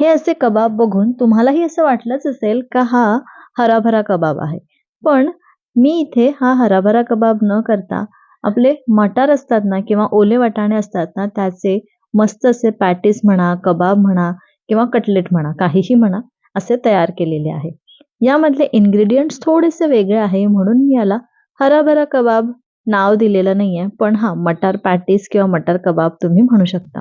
हे असे कबाब बघून तुम्हालाही असं वाटलंच असेल का हा हराभरा कबाब आहे. पण मी इथे हा हराभरा कबाब न करता आपले मटार असतात ना किंवा ओले वाटाणे असतात ना त्याचे मस्त असे पॅटीस म्हणा कबाब म्हणा किंवा कटलेट म्हणा काहीही म्हणा असे तयार केलेले आहे. यामधले इन्ग्रेडियंट्स थोडेसे वेगळे आहे म्हणून मी याला हराभरा कबाब नाव दिलेलं नाहीये पण हा मटार पॅटीस किंवा मटार कबाब तुम्ही म्हणू शकता.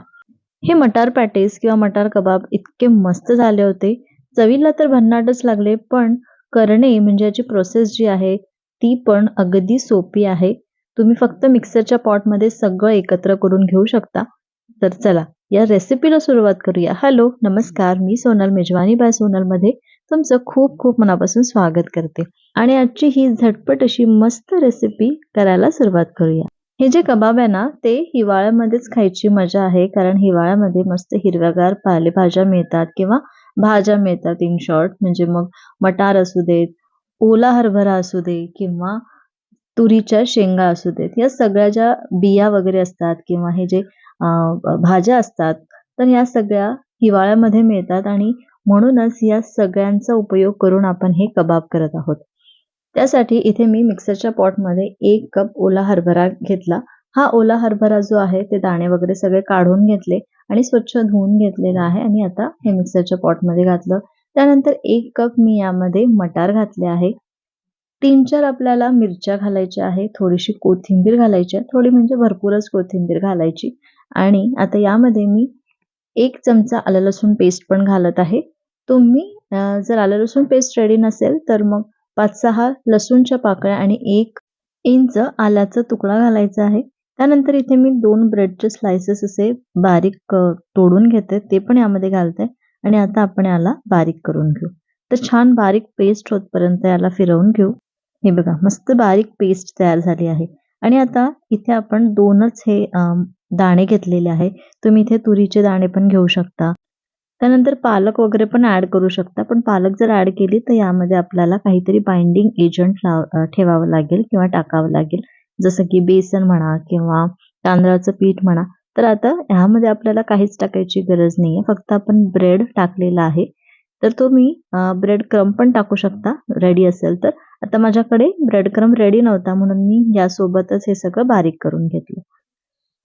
हे मटार पॅटीस किंवा मटार कबाब इतके मस्त झाले होते. चवीला तर भन्नाटच लागले पण करणे म्हणजे याची प्रोसेस जी आहे ती पण अगदी सोपी आहे. तुम्ही फक्त मिक्सरच्या पॉटमध्ये सगळं एकत्र करून घेऊ शकता. तर चला या रेसिपीला सुरुवात करूया. हॅलो नमस्कार. मी सोनल मेजवानी बाय सोनलमध्ये तुमचं खूप खूप मनापासून स्वागत करते. आणि आजची ही झटपट अशी मस्त रेसिपी करायला सुरुवात करूया. हे जे कबाब आहे ना ते हिवाळ्यामध्येच खायची मजा आहे कारण हिवाळ्यामध्ये मस्त हिरव्यागार पालेभाज्या मिळतात किंवा भाज्या मिळतात इन शॉर्ट म्हणजे मग मटार असू देत ओला हरभरा असू दे किंवा तुरीच्या शेंगा असू देत. या सगळ्या ज्या बिया वगैरे असतात किंवा हे जे भाज्या असतात तर या सगळ्या हिवाळ्यामध्ये मिळतात आणि म्हणूनच या सगळ्यांचा उपयोग करून आपण हे कबाब करत आहोत. त्यासाठी इथे मी मिक्सरच्या पॉटमध्ये एक कप ओला हरभरा घेतला. हा ओला हरभरा जो आहे ते दाणे वगैरे सगळे काढून घेतले आणि स्वच्छ धुवून घेतलेला आहे आणि आता हे मिक्सरच्या पॉटमध्ये घातलं. त्यानंतर एक कप मी यामध्ये मटार घातले आहे. तीन चार आपल्याला मिरच्या घालायच्या आहे थोडीशी कोथिंबीर घालायची आहे थोडी म्हणजे भरपूरच कोथिंबीर घालायची. आणि आता यामध्ये मी एक चमचा आलं लसूण पेस्ट पण घालत आहे. तुम्ही जर आलं लसूण पेस्ट रेडी नसेल तर मग पाच सहा लसूणच्या पाकळ्या आणि एक इंच आल्याचा तुकडा घालायचा आहे. त्यानंतर इथे मी दोन ब्रेडचे स्लायसेस असे बारीक तोडून घेते. ते पण यामध्ये घालते आणि आता आपण याला बारीक करून घेऊ. तर छान बारीक पेस्ट होतपर्यंत याला फिरवून घेऊ. हे बघा मस्त बारीक पेस्ट तयार झाली आहे. आणि आता इथे आपण दोनच हे दाणे घेतलेले आहे. तुम्ही इथे तुरीचे दाणे पण घेऊ शकता. त्यानंतर पालक वगैरे पण ऍड करू शकता. पण पालक जर ऍड केली तर यामध्ये आपल्याला काहीतरी बाइंडिंग एजंट लाव ठेवावं लागेल किंवा टाकावं लागेल. जसं की बेसन म्हणा किंवा तांदळाचं पीठ म्हणा. तर आता ह्यामध्ये आपल्याला काहीच टाकायची गरज नाहीये. फक्त आपण ब्रेड टाकलेला आहे. तर तुम्ही ब्रेड क्रम पण टाकू शकता. रेडी असेल तर. आता माझ्याकडे ब्रेड क्रम रेडी नव्हता म्हणून मी यासोबतच हे सगळं बारीक करून घेतलं.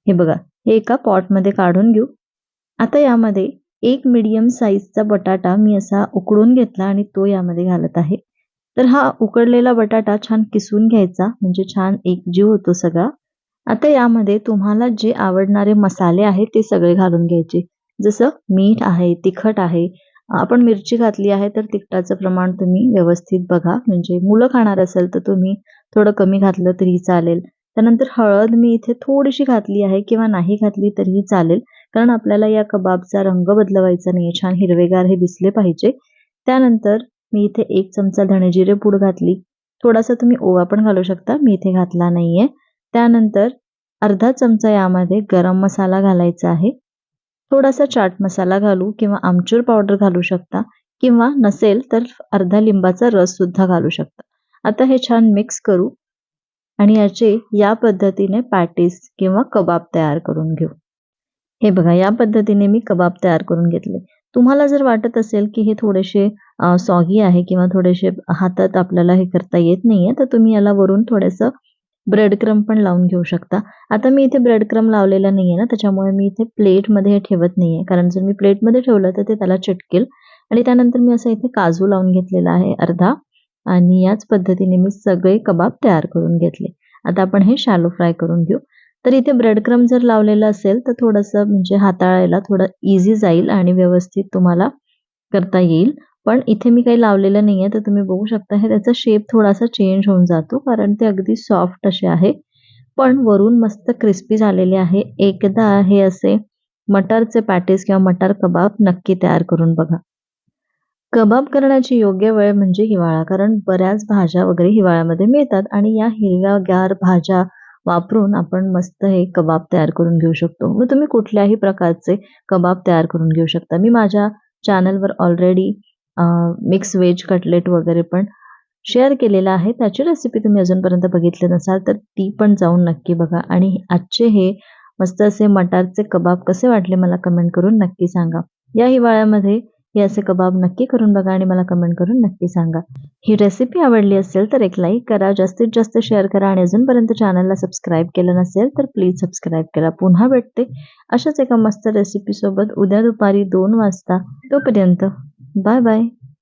हे बघा. हे एका पॉटमध्ये काढून घेऊ. आता यामध्ये एक मीडियम साईजचा बटाटा मी असा उकडून घेतला आणि तो यामध्ये घालत आहे. तर हा उकडलेला बटाटा छान किसून घ्यायचा म्हणजे छान एक जीव होतो सगळा. आता यामध्ये तुम्हाला जे आवडणारे मसाले आहेत ते सगळे घालून घ्यायचे. जसं मीठ आहे तिखट आहे आपण मिरची घातली आहे तर तिखटाचं प्रमाण तुम्ही व्यवस्थित बघा. म्हणजे मुलं खाणार असेल तर तुम्ही थोडं कमी घातलं तरी चालेल. त्यानंतर हळद मी इथे थोडीशी घातली आहे किंवा नाही घातली तरीही चालेल. कारण आपल्याला या कबाबचा रंग बदलवायचा नाही छान हिरवेगार हे दिसले पाहिजे. त्यानंतर मी इथे एक चमचा धणेजिरे पूड घातली. थोडासा तुम्ही ओवा पण घालू शकता. मी इथे घातला नाहीये. त्यानंतर अर्धा चमचा यामध्ये गरम मसाला घालायचा आहे. थोडासा चाट मसाला घालू किंवा आमचूर पावडर घालू शकता किंवा नसेल तर अर्धा लिंबाचा रस सुद्धा घालू शकता. आता हे छान मिक्स करू आणि याचे या पद्धतीने पॅटीस किंवा कबाब तयार करून घेऊ. हे बघा या पद्धतीने मी कबाब तयार करून घेतले. तुम्हाला जर वाटत असेल की हे थोडेसे सॉगी आहे किंवा थोडेसे हातात आपल्याला हे करता येत नाहीये तर तुम्ही याला वरून थोडंसं ब्रेड क्रम पण लावून घेऊ शकता. आता मी इथे ब्रेड क्रम लावलेला नाहीये ना त्याच्यामुळे मी इथे प्लेटमध्ये हे ठेवत नाहीये. कारण जर मी प्लेटमध्ये ठेवलं तर ते त्याला चिटकेल. आणि त्यानंतर मी असं इथे काजू लावून घेतलेला आहे अर्धा. आणि याच पद्धतीने मी सगळे कबाब तयार करून घेतले. आता आपण हे शॅलो फ्राय करून घेऊ. तर इथे ब्रेड क्रम जर लावलेलं असेल तर थोडंसं म्हणजे हाताळायला थोडं इझी जाईल आणि व्यवस्थित तुम्हाला करता येईल. पण इथे मी काही लावलेलं नाही आहे तर तुम्ही बघू शकता हे त्याचा शेप थोडासा चेंज होऊन जातो कारण ते अगदी सॉफ्ट असे आहे. पण वरून मस्त क्रिस्पी झालेले आहे. एकदा हे असे मटरचे पॅटीस किंवा मटार कबाब नक्की तयार करून बघा. कबाब करण्याची योग्य वेळ म्हणजे हिवाळा कारण बऱ्याच भाज्या वगैरे हिवाळ्यामध्ये मिळतात आणि या हिरव्यागार भाज्या वापरून आपण मस्त हे कबाब तयार करून घेऊ शकतो. मग तुम्ही कुठल्याही प्रकारचे कबाब तयार करून घेऊ शकता. मी माझ्या चॅनलवर ऑलरेडी मिक्स व्हेज कटलेट वगैरे पण शेअर केलेला आहे. त्याची रेसिपी तुम्ही अजूनपर्यंत बघितली नसाल तर ती पण जाऊन नक्की बघा. आणि आजचे हे मस्त असे मटारचे कबाब कसे वाटले मला कमेंट करून नक्की सांगा. या हिवाळ्यामध्ये हे असे कबाब नक्की करून बघा आणि मला कमेंट करून नक्की सांगा. ही रेसिपी आवडली असेल तर एक लाईक करा जास्तीत जास्त शेअर करा आणि अजूनपर्यंत चॅनलला सबस्क्राईब केलं नसेल तर प्लीज सबस्क्राईब करा. पुन्हा भेटते अशाच एका मस्त रेसिपीसोबत उद्या दुपारी दोन वाजता. तोपर्यंत बाय बाय